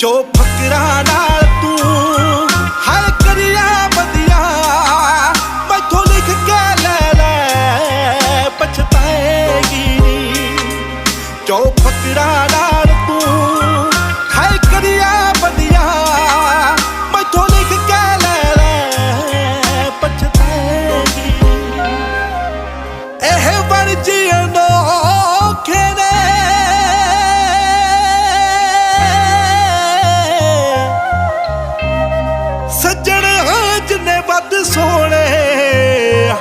ਵਿੱਚੋਂ ਫਕਰਾਂ ਨਾਲ ਤੂੰ ਹਰ ਕਰਿਆ ਬਦਿਆ ਮੈਥੋਂ ਲਿਖ ਕੇ ਲੈ ਲੈ, ਪਛਤਾਏਗੀ। ਜੋ ਫਕਰਾਂ ਨਾਲ ਤੂੰ ਜਿੰਨੇ ਵੱਧ ਸੋ